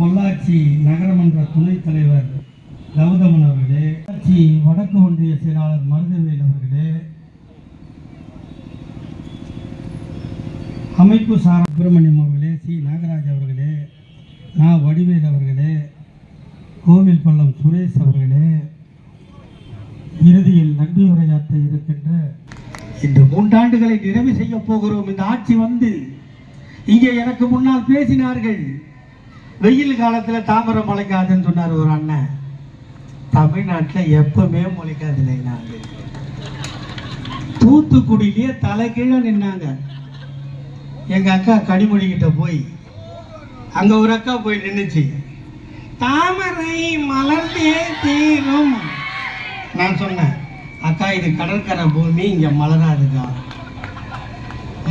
பொள்ளாச்சி நகரமன்ற துணைத் தலைவர் கௌதமன் அவர்களே பொள்ளாச்சி வடக்கு ஒன்றிய செயலாளர் மருதவேல் அவர்களே அமைப்பு சார சுப்பிரமணியம் அவர்களே சி. நாகராஜ் அவர்களே நா. வடிவேல் அவர்களே கோவில் பள்ளம் சுரேஷ் அவர்களே இறுதியில் நன்றி உரையாற்ற இருக்கின்ற இந்த மூன்றாண்டுகளை நிறைவு செய்ய போகிறோம். இந்த ஆட்சி வந்து இங்கே எனக்கு முன்னால் பேசினார்கள். வெயில் காலத்தில் தாமரை முளைக்காதுன்னு சொன்னார் ஒரு அண்ணன். தமிழ்நாட்டில் எப்பவுமே முளைக்காது நாங்கள் தூத்துக்குடியிலேயே தலைகீழே நின்னாங்க. எங்கள் அக்கா கனிமொழி கிட்ட போய் அங்கே ஒரு அக்கா போய் நின்றுச்சு தாமரை மலர்ந்தே தீரும். நான் சொன்னேன் அக்கா இது கடற்கரை பூமி இங்கே மலராதுக்கா.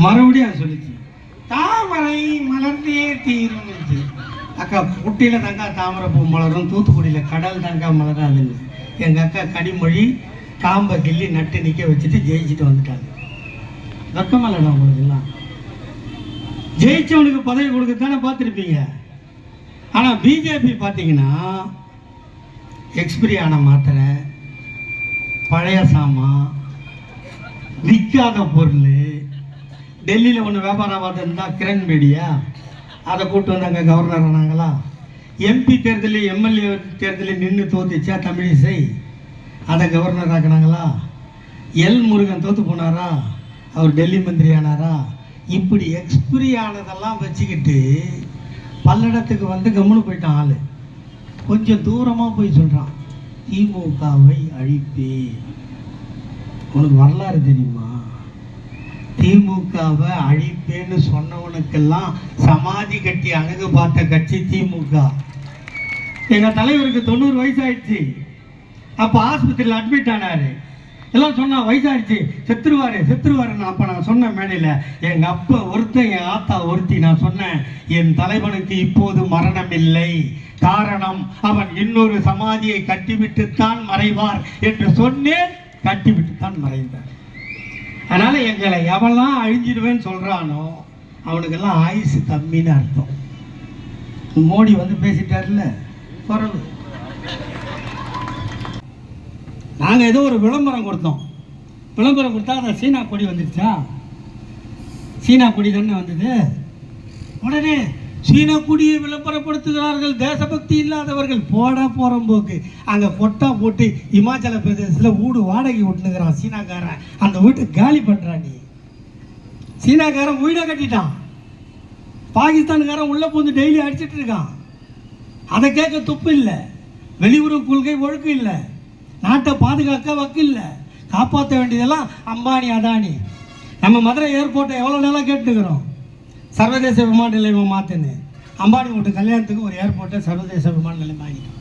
மறுபடியும் அது சொல்லிச்சு தாமரை மலர்ந்தே தீரும் அக்கா புட்டியில் தாங்க தாமரை பூ மலரும் தூத்துக்குடியில் கடல் தாங்க மலராதுன்னு எங்கள் அக்கா கனிமொழி காம்பை கிள்ளி நட்டு நிற்க வச்சுட்டு ஜெயிச்சுட்டு வந்துட்டாங்க. வெக்கமல்லடா உங்களுக்குலாம் ஜெயிச்சவனுக்கு பதவி கொடுக்கத்தானே பார்த்துருப்பீங்க. ஆனால் பிஜேபி பார்த்தீங்கன்னா எக்ஸ்பிரி ஆன மாத்திரை பழைய சாமான் விற்காத பொருள் டெல்லியில் ஒன்று வியாபாரம் பார்த்துருந்தா கிரண் மீடியா அதை கூப்பிட்டு வந்தாங்க கவர்னர் ஆனாங்களா? எம்பி தேர்தலில் எம்எல்ஏ தேர்தலில் நின்று தோத்துச்சா தமிழிசை? அதை கவர்னர் ஆக்கினாங்களா? எல் முருகன் தோத்து போனாரா? அவர் டெல்லி மந்திரி ஆனாரா? இப்படி எக்ஸ்பிரி ஆனதெல்லாம் வச்சுக்கிட்டு பல்லடத்துக்கு வந்து கம்முன்னு போயிட்டான் ஆள். கொஞ்சம் தூரமாக போய் சொல்கிறான் திமுகவை அழிப்பே உனக்கு வரலாறு தெரியுமா? திமுகவை அழிப்பேன்னு சொன்னவனுக்கெல்லாம் சமாதி கட்டி அணுகு பார்த்த கட்சி திமுக. எங்கள் தலைவருக்கு தொண்ணூறு வயசாயிடுச்சு. அப்போ ஆஸ்பத்திரியில் அட்மிட் ஆனாரு. எல்லாம் சொன்னா வயசாயிடுச்சு. செத்துருவாரு செத்துருவாருன்னு அப்போ நான் சொன்ன மேடையில் எங்கள் அப்பா ஒருத்தன் என் ஆத்தா ஒருத்தி நான் சொன்னேன் என் தலைவனுக்கு இப்போது மரணம் இல்லை. காரணம் அவன் இன்னொரு சமாதியை கட்டிவிட்டுத்தான் மறைவார் என்று சொன்னேன். கட்டிவிட்டுத்தான் மறைந்தார். அதனால் எங்களை எவெல்லாம் அழிஞ்சிடுவேன்னு சொல்கிறானோ அவனுக்கெல்லாம் ஆயுசு கம்மின்னு அர்த்தம். மோடி வந்து பேசிட்டார்ல குறவு நாங்கள் ஏதோ ஒரு விளம்பரம் கொடுத்தோம். விளம்பரம் கொடுத்தா அந்த சீனா கொடி வந்துருச்சா? சீனா கொடி தானே வந்தது? உடனே சீன கொடியை விளம்பரப்படுத்துகிறார்கள். தேசபக்தி இல்லாதவர்கள் போட போக்கு. அங்கே பொட்டா போட்டு இமாச்சல பிரதேசத்தில் வீடு வாடகை விட்டுனுக்கிறான் சீனாக்காரன். அந்த வீட்டை காலி பண்ணுறான் நீ. சீனாக்காரன் வீடை கட்டிட்டான். பாகிஸ்தானுக்காரன் உள்ளே பூந்து டெய்லி அடிச்சிட்டு இருக்கான். அதை கேட்க துப்பு இல்லை. வெளியுறவு கொள்கை ஒழுக்கம் இல்லை. நாட்டை பாதுகாக்க வக்கு இல்லை. காப்பாற்ற வேண்டியதெல்லாம் அம்பானி அதானி. நம்ம மதுரை ஏர்போர்ட்டை எவ்வளோ நாளாக கேட்டுக்கிறோம் சர்வதேச விமான நிலையமாக மாற்றினேன் அம்பானி வீட்டு கல்யாணத்துக்கு ஒரு ஏர்போர்ட்டை சர்வதேச விமான நிலையம் ஆகிட்டோம்